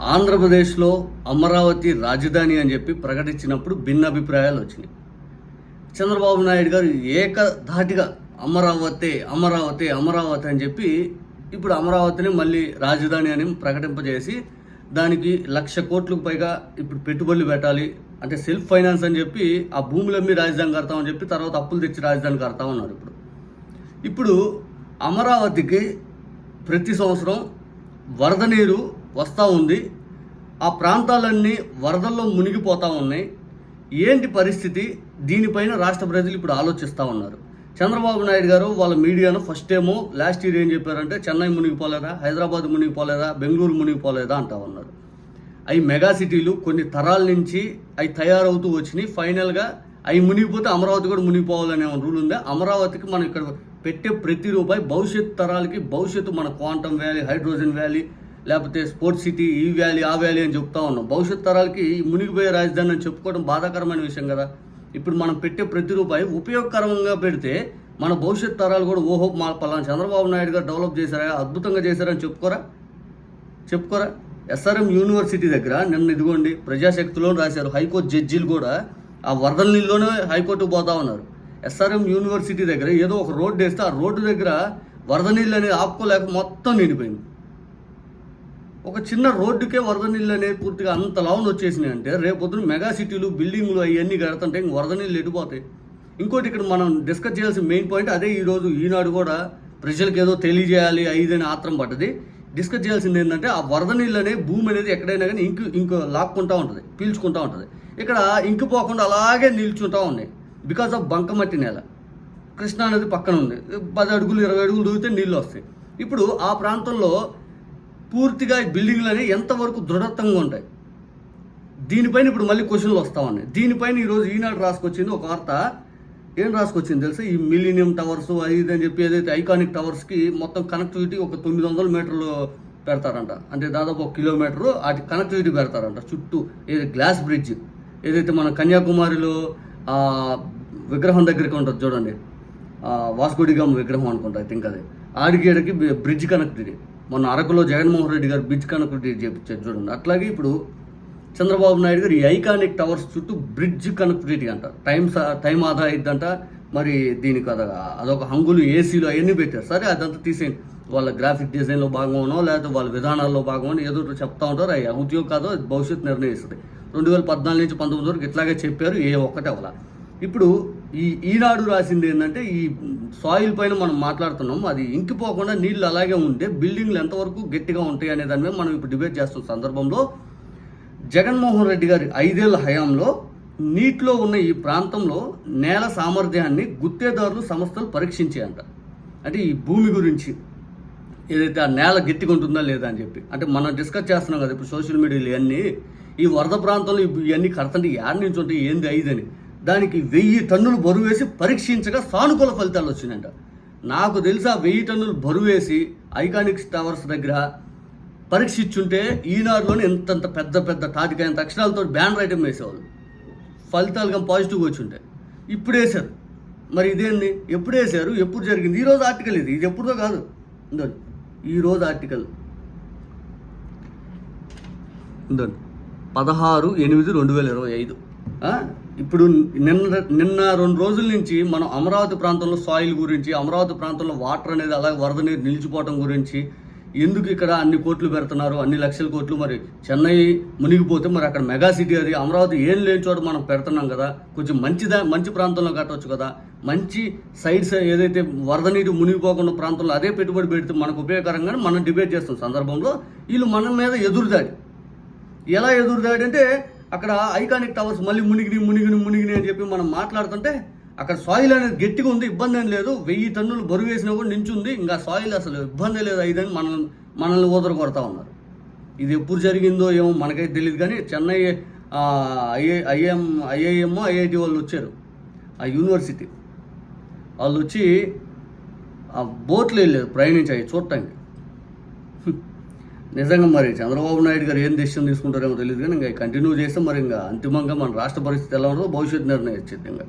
ఆంధ్రప్రదేశ్లో అమరావతి రాజధాని అని చెప్పి ప్రకటించినప్పుడు భిన్న అభిప్రాయాలు వచ్చినాయి. చంద్రబాబు నాయుడు గారు ఏకధాటిగా అమరావతి అమరావతి అమరావతి అని చెప్పి ఇప్పుడు అమరావతిని మళ్ళీ రాజధాని అని ప్రకటింపజేసి దానికి లక్ష కోట్లకు పైగా ఇప్పుడు పెట్టుబడులు పెట్టాలి అంటే సెల్ఫ్ ఫైనాన్స్ అని చెప్పి ఆ భూములమ్మి రాజధాని కడతామని చెప్పి తర్వాత అప్పులు తెచ్చి రాజధాని కడతా ఉన్నారు ఇప్పుడు. ఇప్పుడు అమరావతికి ప్రతి సంవత్సరం వరద నీరు వస్తూ ఉంది. ఆ ప్రాంతాలన్నీ వరదల్లో మునిగిపోతూ ఉన్నాయి. ఏంటి పరిస్థితి? దీనిపైన రాష్ట్ర ప్రజలు ఇప్పుడు ఆలోచిస్తూ ఉన్నారు. చంద్రబాబు నాయుడు గారు వాళ్ళ మీడియాను ఫస్ట్ ఏమో లాస్ట్ ఇయర్ ఏం చెప్పారంటే చెన్నై మునిగిపోలేదా? హైదరాబాద్ మునిగిపోలేదా? బెంగళూరు మునిగిపోలేదా? అంటా ఉన్నారు. అవి మెగా సిటీలు కొన్ని తరాల నుంచి అవి తయారవుతూ వచ్చినాయి. ఫైనల్గా అవి మునిగిపోతే అమరావతి కూడా మునిగిపోవాలనే రూల్ ఉంది? అమరావతికి మనం ఇక్కడ పెట్టే ప్రతి రూపాయి భవిష్యత్ తరాలకి భవిష్యత్తు మన క్వాంటమ్ వ్యాలీ హైడ్రోజన్ వ్యాలీ లేకపోతే స్పోర్ట్స్ సిటీ ఈ వ్యాలీ ఆ వ్యాలీ అని చెప్తా ఉన్నాం. భవిష్యత్ తరాలకి మునిగిపోయే రాజధాని అని చెప్పుకోవడం బాధాకరమైన విషయం కదా. ఇప్పుడు మనం పెట్టే ప్రతి రూపాయి ఉపయోగకరంగా పెడితే మన భవిష్యత్ తరాలు కూడా ఓహో మా పలానా చంద్రబాబు నాయుడు గారు డెవలప్ చేశారా అద్భుతంగా చేశారని చెప్పుకోరా? చెప్పుకోరా? ఎస్ఆర్ఎం యూనివర్సిటీ దగ్గర నిన్న ఇదిగోండి ప్రజాశక్తిలో రాశారు హైకోర్టు జడ్జీలు కూడా. ఆ వరదల నీళ్ళలోనే హైకోర్టుకు పోతా ఉన్నారు. ఎస్ఆర్ఎం యూనివర్సిటీ దగ్గర ఏదో ఒక రోడ్డు వేస్తే ఆ రోడ్డు దగ్గర వరద నీళ్ళు అనేది ఆపుకోలేక మొత్తం నిండిపోయింది. ఒక చిన్న రోడ్డుకే వరద నీళ్ళు అనేది పూర్తిగా అంత లావున వచ్చేసినాయి అంటే రేపొద్దున మెగా సిటీలు బిల్డింగ్లు అవన్నీ కడుతుంటే ఇంక వరద నీళ్ళు ఎడిపోతాయి. ఇంకోటి ఇక్కడ మనం డిస్కస్ చేయాల్సిన మెయిన్ పాయింట్ అదే ఈరోజు ఈనాడు కూడా ప్రజలకు ఏదో తెలియజేయాలి ఐదని ఆత్రం పడ్డది. డిస్కస్ చేయాల్సింది ఏంటంటే ఆ వరద నీళ్ళు అనేది భూమి అనేది ఎక్కడైనా కానీ ఇంకు ఇంకో లాక్కుంటా ఉంటుంది పీల్చుకుంటా ఉంటుంది. ఇక్కడ ఇంకిపోకుండా అలాగే నిల్చుంటా ఉన్నాయి బికాస్ ఆఫ్ బంకమట్టి నేల. కృష్ణా నది పక్కన ఉంది. పది అడుగులు ఇరవై అడుగులు దూగితే నీళ్ళు వస్తాయి. ఇప్పుడు ఆ ప్రాంతంలో పూర్తిగా ఈ బిల్డింగ్లు అనేవి ఎంతవరకు దృఢత్వంగా ఉంటాయి? దీనిపైన ఇప్పుడు మళ్ళీ క్వశ్చన్లు వస్తా ఉన్నాయి. దీనిపైన ఈరోజు ఈనాడు రాసుకొచ్చింది ఒక వార్త. ఏం రాసుకొచ్చింది తెలుసా? ఈ మిలీనియం టవర్స్ అది ఇది అని చెప్పి ఏదైతే ఐకానిక్ టవర్స్కి మొత్తం కనెక్టివిటీ ఒక తొమ్మిది వందల మీటర్లు పెడతారంట. అంటే దాదాపు ఒక కిలోమీటరు వాటి కనెక్టివిటీ పెడతారంట. చుట్టూ ఏది గ్లాస్ బ్రిడ్జ్ ఏదైతే మన కన్యాకుమారిలో విగ్రహం దగ్గరికి ఉంటుంది చూడండి. ఆ వాస్కోడిగామ్ విగ్రహం అనుకుంటా ఐ థింక్ అది. ఆడిగేడకి బ్రిడ్జ్ కనెక్టివిటీ మొన్న అరకులో జగన్మోహన్ రెడ్డి గారు బ్రిడ్జ్ కనెక్టివిటీ చేపించారు చూడండి. అట్లాగే ఇప్పుడు చంద్రబాబు నాయుడు గారు ఈ ఐకానిక్ టవర్స్ చుట్టూ బ్రిడ్జ్ కనెక్టివిటీ అంట టైం స- టైం ఆదా అయిద్దంట మరి దీనికి అద అదొక హంగులు ఏసీలు అవన్నీ పెట్టారు. సరే అదంతా తీసేయండి. వాళ్ళ గ్రాఫిక్ డిజైన్లో భాగమనో లేకపోతే వాళ్ళ విధానాల్లో భాగమనో ఏదో చెప్తా ఉంటారు. అవి ఉద్యోగం కాదో భవిష్యత్తు నిర్ణయిస్తుంది. రెండు వేల పద్నాలుగు నుంచి పంతొమ్మిది వరకు ఇట్లాగే చెప్పారు ఏ ఒక్కటే అవ్వాల. ఇప్పుడు ఈ ఈనాడు రాసింది ఏంటంటే ఈ సాయిల్ పైన మనం మాట్లాడుతున్నాం అది ఇంకిపోకుండా నీళ్ళు అలాగే ఉంటే బిల్డింగ్లు ఎంతవరకు గట్టిగా ఉంటాయి అనే దాని మీద మనం ఇప్పుడు డిబేట్ చేస్తున్న సందర్భంలో జగన్మోహన్ రెడ్డి గారి ఐదేళ్ళ హయాంలో నీటిలో ఉన్న ఈ ప్రాంతంలో నేల సామర్థ్యాన్ని గుత్తేదారులు సంస్థలు పరీక్షించాయంట. అంటే ఈ భూమి గురించి ఏదైతే ఆ నేల గట్టిగా ఉంటుందా లేదా అని చెప్పి. అంటే మనం డిస్కస్ చేస్తున్నాం కదా ఇప్పుడు సోషల్ మీడియాలో ఇవన్నీ ఈ వరద ప్రాంతంలో ఇవన్నీ కడతంటే యాడ్ నుంచి ఉంటాయి ఏంది ఐదని దానికి వెయ్యి టన్నులు బరువు వేసి పరీక్షించగా సానుకూల ఫలితాలు వచ్చినాయంట. నాకు తెలుసా వెయ్యి టన్నులు బరువు వేసి ఐకానిక్స్ టవర్స్ దగ్గర పరీక్షించుంటే ఈనాడులోనే ఎంతంత పెద్ద పెద్ద తాటికాయంత అక్షరాలతో బ్యానర్ ఐటమ్ వేసేవాళ్ళు. ఫలితాలుగా పాజిటివ్గా వచ్చి ఇప్పుడు వేశారు. మరి ఇదేంది? ఎప్పుడు వేశారు? ఎప్పుడు జరిగింది? ఈరోజు ఆర్టికల్ ఇది. ఇది ఎప్పుడుదో కాదు. ఇందండి ఈరోజు ఆర్టికల్. ఇందండి పదహారు ఎనిమిది రెండు వేల ఇరవై ఐదు. ఇప్పుడు నిన్న నిన్న రెండు రోజుల నుంచి మనం అమరావతి ప్రాంతంలో సాయిల్ గురించి అమరావతి ప్రాంతంలో వాటర్ అనేది అలాగే వరద నీరు నిలిచిపోవటం గురించి ఎందుకు ఇక్కడ అన్ని కోట్లు పెడుతున్నారు అన్ని లక్షల కోట్లు మరి చెన్నై మునిగిపోతే మరి అక్కడ మెగా సిటీ అది అమరావతి ఏం లేని చోట మనం పెడుతున్నాం కదా కొంచెం మంచిదా మంచి ప్రాంతంలో కట్టవచ్చు కదా మంచి సైడ్స్ ఏదైతే వరద నీరు మునిగిపోకుండా ప్రాంతంలో అదే పెట్టుబడి పెడితే మనకు ఉపయోగకరంగానే మనం డిబేట్ చేస్తున్న సందర్భంలో వీళ్ళు మన మీద ఎదురుదాడి. ఎలా ఎదురుదాడి అంటే అక్కడ ఐకానిక్ టవర్స్ మళ్ళీ మునిగిని మునిగిని మునిగిని అని చెప్పి మనం మాట్లాడుతుంటే అక్కడ సాయిల్ అనేది గట్టిగా ఉంది ఇబ్బంది ఏం లేదు. వెయ్యి టన్నులు బరువు వేసినా కూడా నించుంది. ఇంకా సాయిల్ అసలు ఇబ్బంది లేదు ఐదని మనం మనల్ని ఊదర కొడతా ఉన్నారు. ఇది ఎప్పుడు జరిగిందో ఏమో మనకైతే తెలియదు కానీ Chennai IA IIM IIM IIT వాళ్ళు వచ్చారు. ఆ యూనివర్సిటీ. వాళ్ళు వచ్చి ఆ బోట్లు వెళ్ళారు ప్రయాణించాయి చూడటానికి. నిజంగా మరి చంద్రబాబు నాయుడు గారు ఏం డెసిషన్ తీసుకుంటారేమో తెలియదు కానీ ఇంకా కంటిన్యూ చేస్తే మరి ఇంకా అంతిమంగా మన రాష్ట్ర పరిస్థితి ఎలా ఉంటుందో భవిష్యత్తు నిర్ణయం ఇచ్చేది ఇంకా.